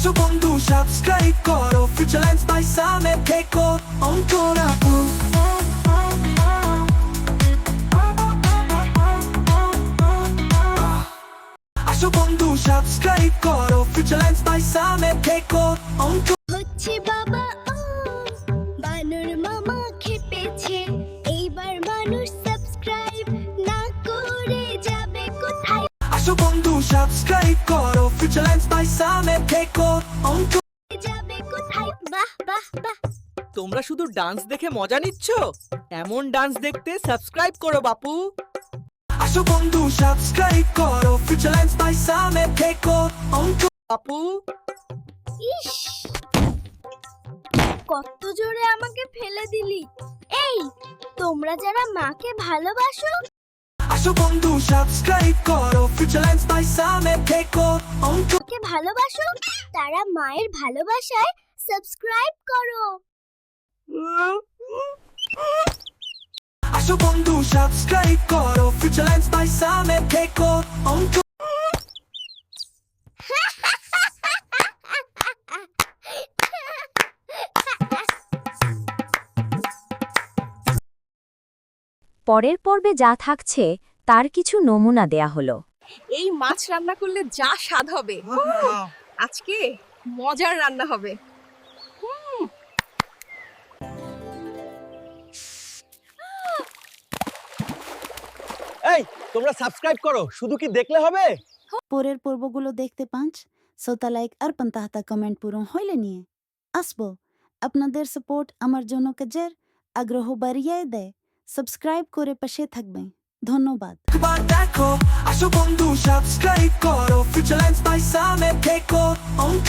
আসো বন্ধু সাবস্ক্রাইব করো ফিউচার ল্যান্স বাই সামে থেকো অঙ্ক রাখো আসো বন্ধু সাবস্ক্রাইব করো ফিউচার ল্যান্স বাই সামে থেকো অঙ্ক হচ্ছে কোথায় আসো বন্ধু সাবস্ক্রাইব করো। ফিউচার ল্যান্স বাই সামে থেকো অঙ্ক যাবে কোথায়? বাহ বাহ বাহ। তোমরা শুধু ডান্স দেখে মজা নিচ্ছ? এমন ডান্স দেখতে সাবস্ক্রাইব করো বাপু। আসো বন্ধু সাবস্ক্রাইব করো। ফিউচার বাই সামে থেকো অঙ্ক বাপু। ইস! কত জোরে আমাকে ফেলে দিলি। এই তোমরা যারা মাকে ভালোবাসো আসো বন্ধু সাবস্ক্রাইব করো। ফিউচার ল্যান্স বাই সামে থেকো অঙ্ক ভালোবাসো তারা মায়ের ভালোবাসায় সাবস্ক্রাইব করো। আসো বন্ধু সাবস্ক্রাইব করো। ফিউচার ল্যান্স বাই সামে থেকো অঙ্ক পরের পর্বে যা থাকছে তার কিছু নমুনা দেয়া হলো। এই মাছ রান্না করলে যা স্বাদ হবে। আজকে মজার রান্না হবে। এই তোমরা সাবস্ক্রাইব করো শুধু কি দেখলে হবে? পরের পর্বগুলো দেখতে পাঁচ শ্রোতা লাইক আর পান্তাহাতা কমেন্ট পূরণ হইলে নিয়ে। আসব। আপনাদের সাপোর্ট আমার জন্য কাজের আগ্রহ বাড়িয়ে দেয়। সাবস্ক্রাইব করে পাশে থাকবেন। ধন্যবাদ। দেখো আসো বন্ধু সাবস্ক্রাইব করো ফিউচার লাইন্স বাই সামে দেখো অঙ্ক